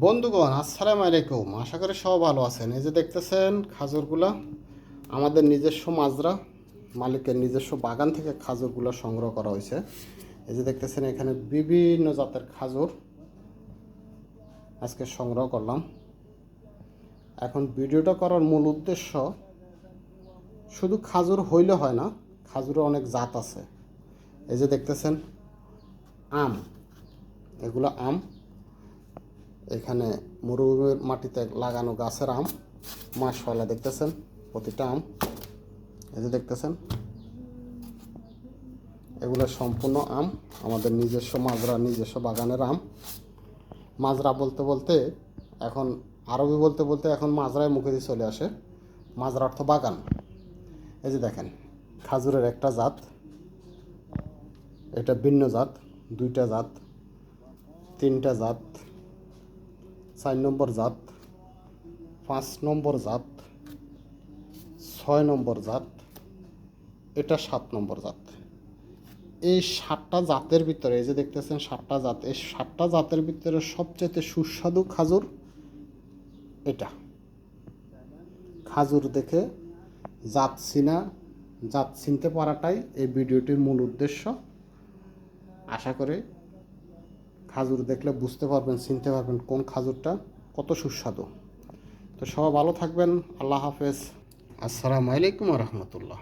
বন্ধুগণ, আসসালামু আলাইকুম। আশা করি সব ভালো আছেন। এই যে দেখতেছেন খাজুরগুলা, আমাদের নিজস্ব মাজরা, মালিকের নিজস্ব বাগান থেকে খাজুরগুলো সংগ্রহ করা হয়েছে। এই যে দেখতেছেন, এখানে বিভিন্ন জাতের খাজুর আজকে সংগ্রহ করলাম। এখন ভিডিওটা করার মূল উদ্দেশ্য, শুধু খাজুর হইলে হয় না খাজুরের অনেক জাত আছে। এই যে দেখতেছেন, আম। এগুলো আম এখানে মরুভূমির মাটিতে লাগানো গাছের আম, মাশাআল্লাহ দেখতেছেন, প্রতিটা আম। এই যে দেখতেছেন, এগুলো সম্পূর্ণ আম, আমাদের নিজস্ব মাজরা, নিজস্ব বাগানের আম। মাজরা বলতে বলতে এখন, আরবি বলতে বলতে এখন মাজরায় মুখে দিয়ে চলে আসে। মাজরা অর্থ বাগান। এই যে দেখেন, খাজুরের একটা জাত, এটা ভিন্ন জাত, দুইটা জাত, তিনটা জাত চার নম্বর জাত, পাঁচ নম্বর জাত, ছয় নম্বর জাত, এটা সাত নম্বর জাত। এই সাতটা জাতের ভিতরে, এই যে দেখতেছেন সাতটা জাত, এই সাতটা জাতের ভিতরে সবচেয়ে সুস্বাদু খাজুর এটা। খাজুর দেখে জাত চিনা, জাত চিনতে পারাটাই এই ভিডিওটির মূল উদ্দেশ্য। আশা করি খাজুর দেখলে বুঝতে পারবেন, চিনতে পারবেন কোন খাজুরটা কত সুস্বাদু। তো সবাই ভালো থাকবেন, আল্লাহ হাফেজ। আসসালামু আলাইকুম রহমতুল্লাহ।